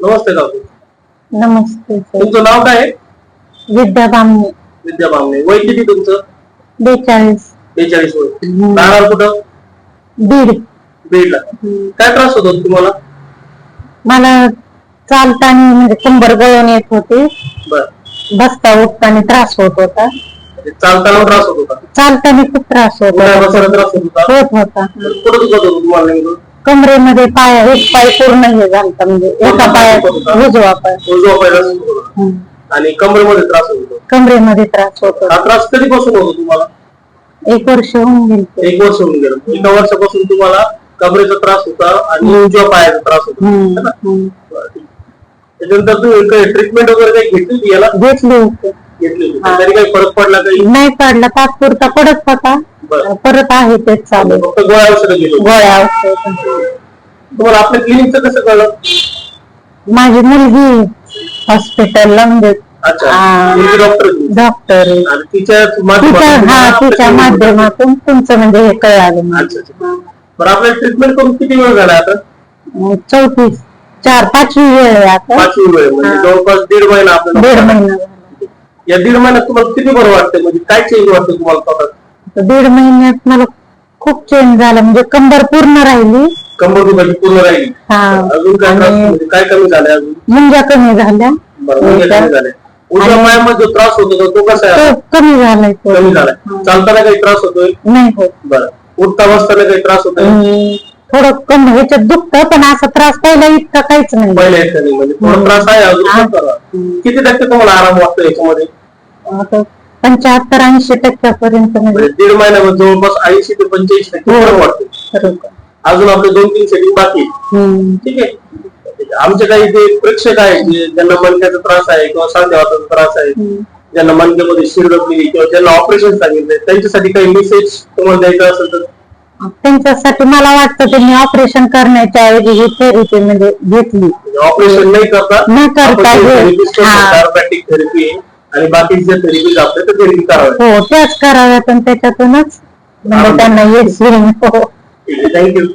नमस्ते काकू नमस्ते सर. तुमचं नाव काय आहे? विद्या बामणे. विद्या बामणे. वय किती तुमचं? बेचाळीस. बेचाळीस वय. हम्म. राहणार कुठं? बीड. बीडला. काय त्रास होतो तुम्हाला? मला चालताना म्हणजे कंबर गळून येत होती. बर. बसता उठताना त्रास होत होता. म्हणजे चालताना त्रास होत होता. चालताना खूप त्रास होत होता. त्रास होत होता. होत होता. कुठं दुखत होतं तुम्हाला नेमकं? कमरेमध्ये पाय एक पाय पूर्ण हे झालता म्हणजे एका पायात उजवा पाय. उजवा सुरू. हम्म. आणि कमरेमध्ये त्रास होत. होता कमरेमध्ये त्रास होत. हा त्रास कधीपासून होतो तुम्हाला? एक वर्ष होऊन गेले. एक वर्ष होऊन गेलं. एका वर्षापासून तुम्हाला कमरेचा त्रास होता आणि उजव्या पायाचा त्रास होता. है ना? बरं, ठीक. त्याच्यानंतर तुम्ही काही ट्रीटमेंट वगैरे काही घेतली होती याला? घेतली होती. घेतली होती. तरी काही फरक पडला काही? नाही पडला. तात्पुरता पडत होता. परत आहे तेच चालू. फक्त गोळ्या औषधं गेलो गोळ्या औषध. तुम्हाला आपल्या क्लिनिकचं कसं कळलं? माझी मुलगी हॉस्पिटलला म्हणजे अच्छा. डॉक्टर डॉक्टर आणि तिच्या तिच्या माध्यमातून हा तिच्या आपल्या तुमचं म्हणजे हे कळालं मला. अच्छा अच्छा. बरं आपल्याला ट्रीटमेंट करून किती वेळ झाला आता? अं, चौतीस चार पाचवी वेळ आहे आता. पाचवी वेळ म्हणजे हा. जवळपास दीड महिना आपल्याला दीड. महिना. झाला. या दीड महिन्यात तुम्हाला किती बरं वाटतं म्हणजे काय चेंज वाटतं तुम्हाला स्वतः दीड महिन्यात मला खूप चेंज झाला. म्हणजे कंबर पूर्ण राहिली. कंबर दुखाची पूर्ण राहिली. हा. अजून काय त्रास आणि म्हणजे काय कमी झालंय अजून? मुंग्या कमी झाल्या. बरं म्हणजे कमी झालंय. उजव्या आणि- पायामध्ये जो त्रास होतो तो- तो कसा आहे तो कमी झालाय तो. कमी झालाय. हा. चालताना काही त्रास होतोय? नाही होत. बरं. उठता बसताना काही त्रास होतोय? अं, थोडं कम ह्याच्यात दुखतं पण असा त्रास पहिला इतका काहीच नाही. पहिल्या ठिकाणी म्हणजे थोडा त्रास आहे अजून हा. पण. हम्म. किती टक्के तुम्हाला आराम वाटतो याच्यामध्ये? आता पंच्याहत्तर ऐंशी टक्क्यापर्यंत म्हणजे म्हणजे दीड महिन्यामध्ये जवळपास ऐंशी ते पंच्याऐंशी टक्के हो. फरक वाटतो फरक. अजून आपले दोन तीन सेटिंग बाकी. हम्म. ठीक आहे आमचे काही जे प्रेक्षक आहेत जे ज्यांना मणक्याचा त्रास आहे किंवा सांध्यावाचा त्रास आहे. ज्यांना मणक्यामध्ये शिर दबलेली किंवा ज्यांना ऑपरेशन सांगितलंय त्यांच्यासाठी काही मेसेज तुम्हाला द्यायचं असेल तर त्यांच्यासाठी मला वाटतं त्यांनी ऑपरेशन करण्याच्या ऐवजी ही थेरपी म्हणजे घेतली ऑपरेशन नाही करता न करता हे- हा. थेरपी आणि थेरपीज आपल्या तर थेरपी कराव्या हो त्याच कराव्यात आणि त्याच्यातूनच म्हणजे त्यांना येईल. हो थँक्यू